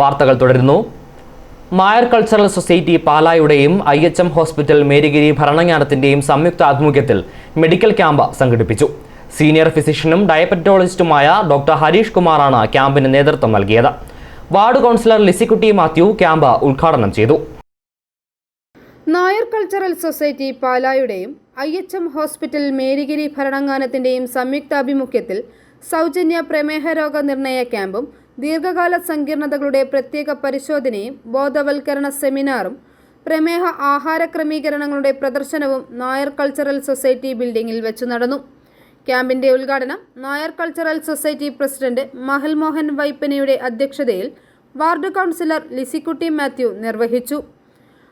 വാർത്തകൾ തുടരുന്നു. മായർ cultural society പാലായുടെയും I H M hospital Marygiri ഭരണങ്ങാനത്തിന്റെയും സംയുക്ത ആഭിമുഖ്യത്തിൽ മെഡിക്കൽ ക്യാമ്പ് സംഘടിപ്പിച്ചു. സീനിയർ ഫിസിഷ്യനും ഡയബറ്റോളജിസ്റ്റുമായ ഡോക്ടർ ഹരീഷ് കുമാറാണ് ക്യാമ്പിന് നേതൃത്വം നൽകിയത്. Ward councillor Lissykutty Mathew camp ഉദ്ഘാടനം ചെയ്തു. Nair cultural society പാലായുടെയും I H M hospital Marygiri ഭരണങ്ങാനത്തിന്റെയും സംയുക്താഭിമുഖ്യത്തിൽ സൗജന്യ പ്രമേഹ രോഗ നിർണയ ക്യാമ്പും ദീർഘകാല സങ്കീർണതകളുടെ പ്രത്യേക പരിശോധനയും ബോധവൽക്കരണ സെമിനാറും പ്രമേഹ ആഹാര ക്രമീകരണങ്ങളുടെ പ്രദർശനവും നായർ കൾച്ചറൽ സൊസൈറ്റി ബിൽഡിംഗിൽ വെച്ച് നടന്നു. ക്യാമ്പിന്റെ ഉദ്ഘാടനം നായർ കൾച്ചറൽ സൊസൈറ്റി പ്രസിഡന്റ് മഹൽമോഹൻ വൈപ്പനയുടെ അധ്യക്ഷതയിൽ വാർഡ് കൗൺസിലർ ലിസിക്കുട്ടി മാത്യു നിർവഹിച്ചു.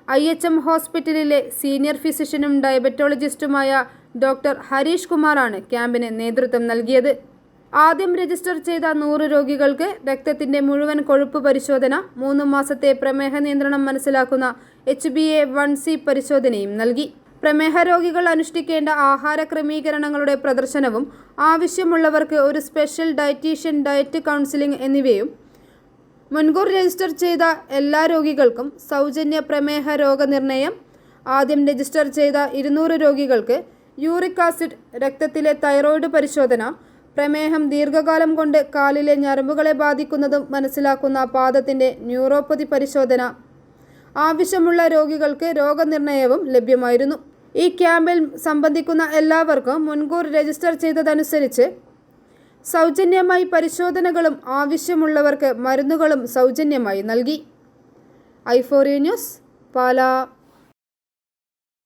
ഐ എച്ച് എം ഹോസ്പിറ്റലിലെ സീനിയർ ഫിസിഷ്യനും ഡയബറ്റോളജിസ്റ്റുമായ ഡോക്ടർ ഹരീഷ് കുമാറാണ് ക്യാമ്പിന് നേതൃത്വം നൽകിയത്. ആദ്യം രജിസ്റ്റർ ചെയ്ത നൂറ് രോഗികൾക്ക് രക്തത്തിന്റെ മുഴുവൻ കൊഴുപ്പ് പരിശോധന മൂന്ന് മാസത്തെ പ്രമേഹ നിയന്ത്രണം മനസ്സിലാക്കുന്ന H B A one C പരിശോധനയും നൽകി. പ്രമേഹ രോഗികൾ അനുഷ്ഠിക്കേണ്ട ആഹാര ക്രമീകരണങ്ങളുടെ പ്രദർശനവും ആവശ്യമുള്ളവർക്ക് ഒരു സ്പെഷ്യൽ ഡയറ്റീഷ്യൻ ഡയറ്റ് കൗൺസിലിംഗ് എന്നിവയും. മുൻകൂർ രജിസ്റ്റർ ചെയ്ത എല്ലാ രോഗികൾക്കും സൗജന്യ പ്രമേഹ രോഗനിർണയം. ആദ്യം രജിസ്റ്റർ ചെയ്ത ഇരുന്നൂറ് രോഗികൾക്ക് യൂറിക് ആസിഡ് രക്തത്തിലെ തൈറോയ്ഡ് പരിശോധന പ്രമേഹം ദീർഘകാലം കൊണ്ട് കാലിലെ ഞരമ്പുകളെ ബാധിക്കുന്നതും മനസ്സിലാക്കുന്ന പാദത്തിന്റെ ന്യൂറോപ്പതി പരിശോധന ആവശ്യമുള്ള രോഗികൾക്ക് രോഗനിർണയവും ലഭ്യമായിരുന്നു. ഈ ക്യാമ്പിൽ സംബന്ധിക്കുന്ന എല്ലാവർക്കും മുൻകൂർ രജിസ്റ്റർ ചെയ്തതനുസരിച്ച് സൗജന്യമായി പരിശോധനകളും ആവശ്യമുള്ളവർക്ക് മരുന്നുകളും സൗജന്യമായി നൽകി. ഐഫോറിയ ന്യൂസ് പാലാ.